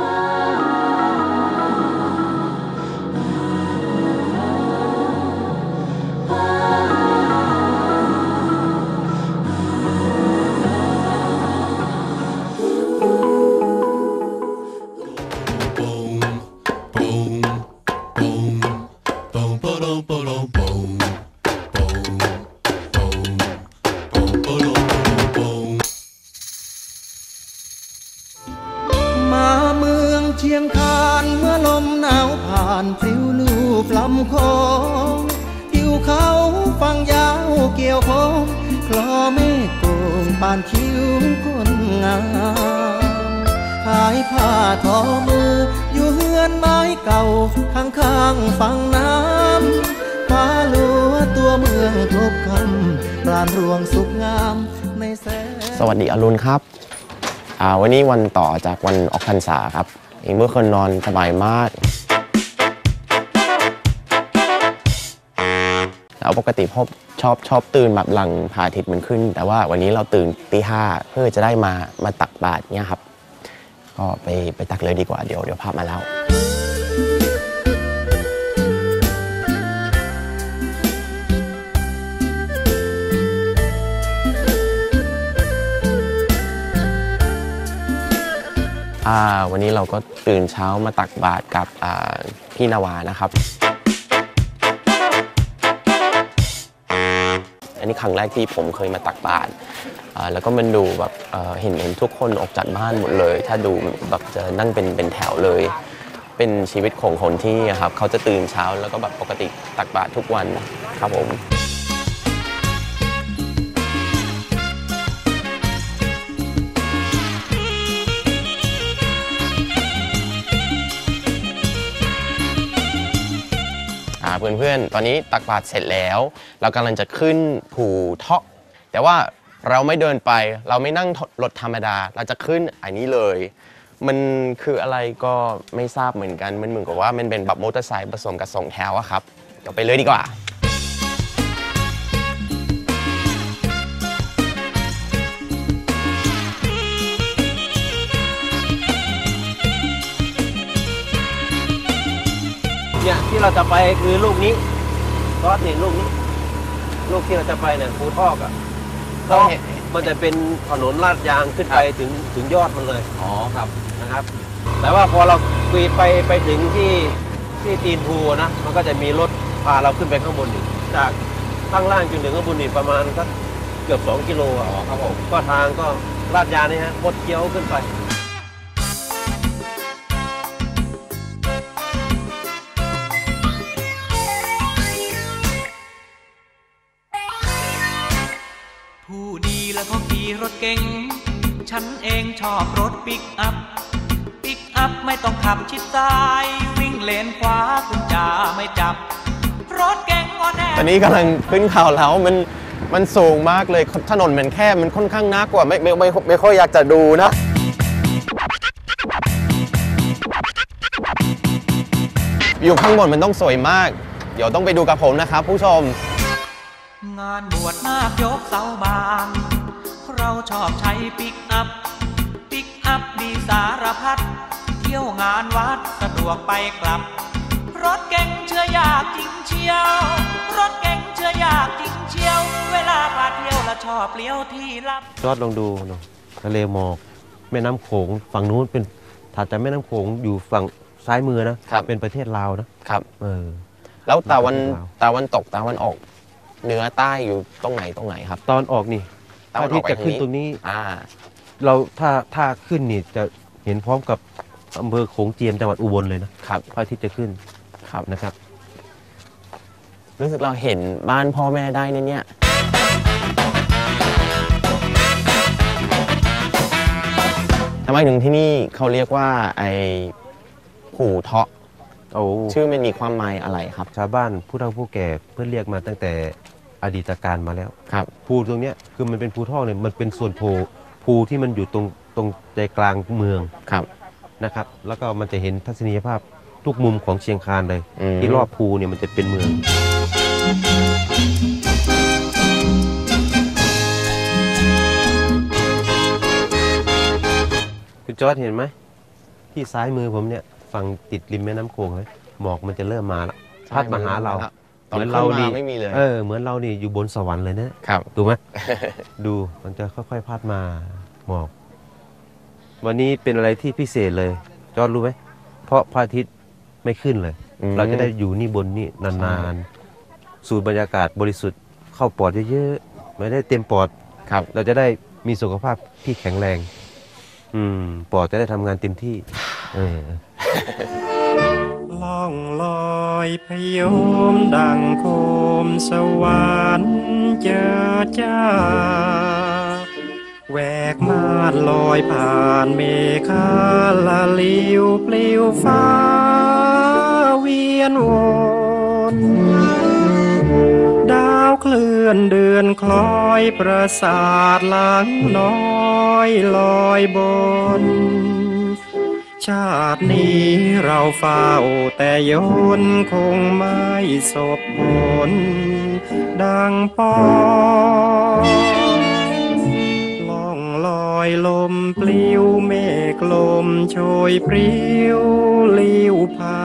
ม เมฆโกงปานคิ้วคนงามขายผ้าทอมือ อยู่เฮือนไม้เก่า ข้างข้างฝั่งน้ำฟ้าลัวตัวเมืองทบคำปราณรวงสุขงามในแสงสวัสดีอรุณครับ วันนี้วันต่อจากวันออกพรรษาครับเองเมื่อคืนนอนสบายมาก แล้วปกติพบชอบชอบตื่นแบบหลังพระอาทิตย์มันขึ้น แต่ว่าวันนี้เราตื่นตีห้าเพื่อจะได้มามาตักบาตรเนี่ยครับ ก็ไปไปตักเลยดีกว่าเดี๋ยวเดี๋ยวภาพมาแล้วอ่าวันนี้เราก็ตื่นเช้ามาตักบาตรกับอ่าพี่นาวานะครับ นี่ครั้งแรกที่ผมเคยมาตักบาตรแล้วก็มันดูแบบเห็นเห็นทุกคนออกจากบ้านหมดเลย ถ้าดูแบบจะนั่งเป็นเป็นแถวเลย เป็นชีวิตของคนที่ครับเขาจะตื่นเช้าแล้วก็แบบปกติตักบาตรทุกวันครับผมาเพื่อนๆ ตอนนี้ตักบาตรเสร็จแล้ว เรากำลังจะขึ้นภูเทาะ แต่ว่าเราไม่เดินไป เราไม่นั่งรถธรรมดา เราจะขึ้นอันนี้เลย มันคืออะไรก็ไม่ทราบเหมือนกัน มันเหมือนกับว่ามันเป็นแบบมอเตอร์ไซค์ผสมกับสองแถวอะครับ เดี๋ยวไปเลยดีกว่า ที่เราจะไปคือลูกนี้ซอสนี่ลูกนี้ ลูกที่เราจะไปเนี่ยภูทอกอะเราก็เห็น มันจะเป็นถนนลาดยางขึ้นไปถึงถึงยอดมันเลยอ๋อครับ นะครับ แต่ว่าพอเราปีนไปไปถึงที่ที่ตีนภูนะ มันก็จะมีรถพาเราขึ้นไปข้างบนอีกจากข้างล่างจนถึงข้างบนนี่ประมาณสักเกือบ 2 กิโลอะครับผม ก็ทางก็ลาดยางนี่ฮะคดเคี้ยวขึ้นไป เก๋งฉันเองชอบรถปิกอัพ ปิกอัพไม่ต้องขับชิดซ้าย วิ่งเลนขวาคุณจะไม่จับ รถเก๋งอ่อนแอตอนนี้กำลังขึ้นเขาแล้วมันมันสูงมากเลยถนนมันแคบมันค่อนข้างน่ากลัวไม่ไม่ไม่ไม่ค่อยอยากจะดูนะอยู่ข้างบนมันต้องสวยมาก เดี๋ยวต้องไปดูกับผมนะครับผู้ชม งานบวชนาคยกเสาบาน เราชอบใช้ปิกอัพ ปิกอัพดีสารพัด เที่ยวงานวัดสะดวกไปกลับ รถเก๋งเชื่อยากจริงเชียว รถเก๋งเชื่อยากจริงเชียว เวลาพาเที่ยวและชอบเลี้ยวที่ลับยอดลองดูเนาะทะเลหมอกแม่น้ำโขงฝั่งนู้นเป็นถัดจากแม่น้ำโขงอยู่ฝั่งซ้ายมือนะ ครับ เป็นประเทศลาวนะครับเออ แล้วตะวันว้าวตะวันตกตะวันออกเหนือใต้อยู่ตรงไหนตรงไหนครับ ตอนออกนี่ตะวันออก พระอาทิตย์จะขึ้นไปทางนี้ตรงนี้ อ่า เราถ้าถ้าขึ้นนี่จะเห็นพร้อมกับอำเภอโขงเจียมจังหวัดอุบลเลยนะครับ พระอาทิตย์จะขึ้นครับนะครับ รู้สึกเราเห็นบ้านพ่อแม่ได้นะเนี่ย ทำไมถึงที่นี่เขาเรียกว่าไอ้ผูเทาะ โอ้ชื่อมันมีความหมายอะไรครับ ชาวบ้านผู้เฒ่าผู้แก่เพื่อเรียกมาตั้งแต่ อดีตการมาแล้วครับภูตรงเนี้ยคือมันเป็นภูทอกเนี่ยมันเป็นส่วนโพภูที่มันอยู่ตรงตรงใจกลางเมืองครับนะครับ แล้วก็มันจะเห็นทัศนียภาพทุกมุมของเชียงคานเลย อืม ที่รอบภูเนี่ยมันจะเป็นเมือง คุณจอร์ดเห็นไหม ที่ซ้ายมือผมเนี่ยฝั่งติดริมแม่น้ำโขงเลยหมอกมันจะเริ่มมาแล้วพัดมาหาเราตอน เหมือนเราเรานี่ไม่มีเลยเออเหมือนเรานี่อยู่บนสวรรค์เลยนะครับถูกไหมดูมันจะค่อยๆพัดมาหมอก วันนี้เป็นอะไรที่พิเศษเลย จอร์ดรู้ไหมเพราะพระอาทิตย์ไม่ขึ้นเลยอืมเราจะได้อยู่นี่บนนี่นานๆ สูดบรรยากาศบริสุทธิ์เข้าปอดเยอะๆไม่ได้เต็มปอดครับ เราจะได้มีสุขภาพที่แข็งแรง อืมปอดจะได้ทำงานเต็มที่ เออล่องล อยพยมดังโคมสวรรค์เจอจ้าแหวกมาดลอยผ่านเมฆาละลิวปลิวฟ้าเวียนวนดาวเคลื่อนเดือนคล้อยประสาทหลังน้อยลอยบน ชาตินี้เราเฝ้าแต่ยนคงไม่สบผล ดังปองล่องลอยลมปลิวเมฆลมโชยปลิวลิวพา